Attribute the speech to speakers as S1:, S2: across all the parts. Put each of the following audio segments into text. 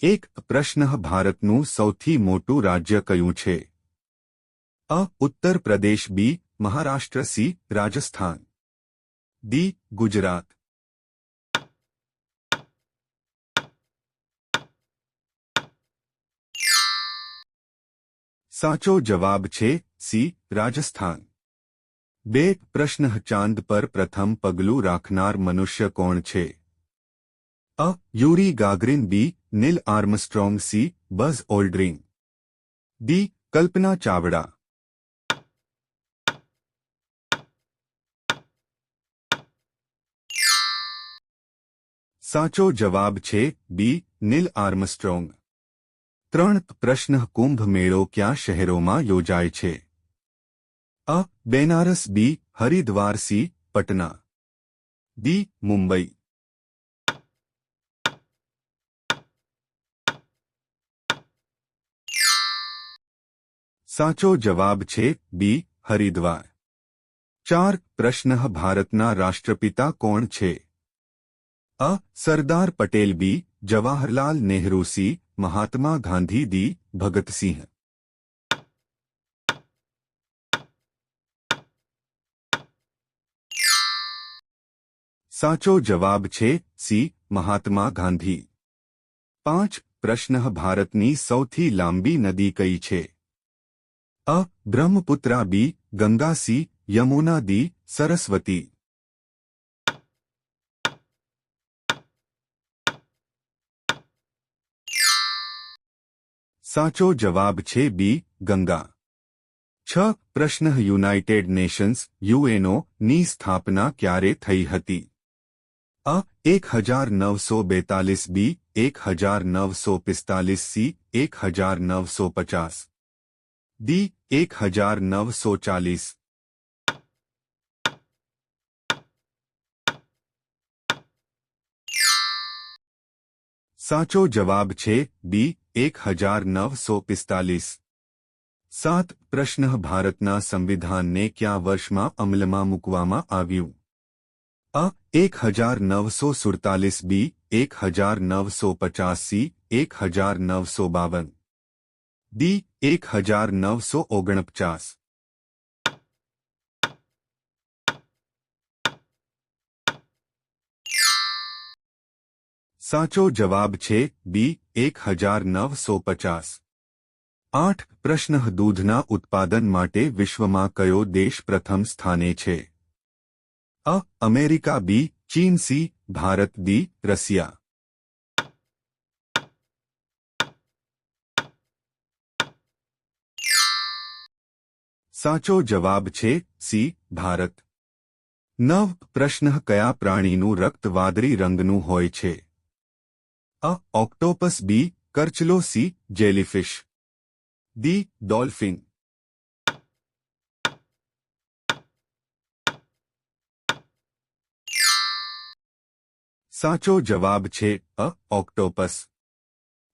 S1: એક પ્રશ્ન ભારતનું સૌથી મોટું રાજ્ય કયું છે A Uttar Pradesh B Maharashtra C Rajasthan D Gujarat સાચો જવાબ છે સી રાજસ્થાન બે પ્રશ્ન ચાંદ પર પ્રથમ પગલું રાખનાર મનુષ્ય કોણ છે A Yuri Gagarin B Neil Armstrong C Buzz Aldrin D Kalpana Chawla સાચો જવાબ છે બી નીલ આર્મસ્ટ્રોંગ ત્રણ પ્રશ્ન કુંભ મેળો ક્યાં શહેરોમાં યોજાય છે A Banaras B Haridwar C Patna D Mumbai સાચો જવાબ છે બી હરિદ્વાર ચાર પ્રશ્ન ભારતના રાષ્ટ્રપિતા કોણ છે A Sardar Patel B Jawaharlal Nehru C Mahatma Gandhi D Bhagat Singh સાચો જવાબ છે સી મહાત્મા ગાંધી પાંચ પ્રશ્ન ભારતની સૌથી લાંબી નદી કઈ છે A Brahmaputra B Ganga C Yamuna D Saraswati સાચો જવાબ છે બી ગંગા છ પ્રશ્ન યુનાઇટેડ નેશન્સ યુએનઓ ની સ્થાપના ક્યારે થઈ હતી અ એક હજાર નવસો બેતાલીસ બી એક હજાર નવસો પિસ્તાલીસ સી એક હજાર નવસો પચાસ ડી એક હજાર નવસો ચાલીસ સાચો જવાબ છે બી એક હજાર નવસો પિસ્તાલીસ સાત પ્રશ્ન ભારતના સંવિધાનને ક્યાં વર્ષમાં અમલમાં મૂકવામાં આવ્યું અ એક હજાર નવસો સુડતાલીસ બી એક હજાર નવસો પચાસ સી એક હજાર નવસો બાવન ડી એક હજાર નવસો ઓગણપચાસ સાચો જવાબ છે બી એક હજાર નવસો પચાસ આઠ પ્રશ્ન દૂધના ઉત્પાદન માટે વિશ્વમાં કયો દેશ પ્રથમ સ્થાને છે અ અમેરિકા બી ચીન સી ભારત ડી રશિયા સાચો જવાબ છે સી, ભારત. નવ, પ્રશ્ન કયા પ્રાણીનું રક્ત વાદળી રંગનું હોય છે? અ, ઓક્ટોપસ, બી, કરચલો, સી, જેલીફિશ. D, dolphin. સાચો જવાબ છે અ, ઓક્ટોપસ.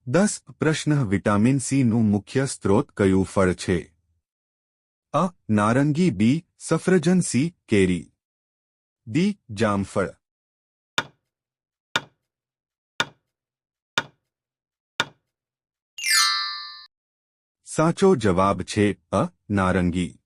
S1: દસ, પ્રશ્ન વિટામિન સી નું મુખ્ય સ્ત્રોત કયું ફળ છે? અ નારંગી બી સફરજન સી કેરી. ડી જામફળ. સાચો જવાબ છે અ નારંગી.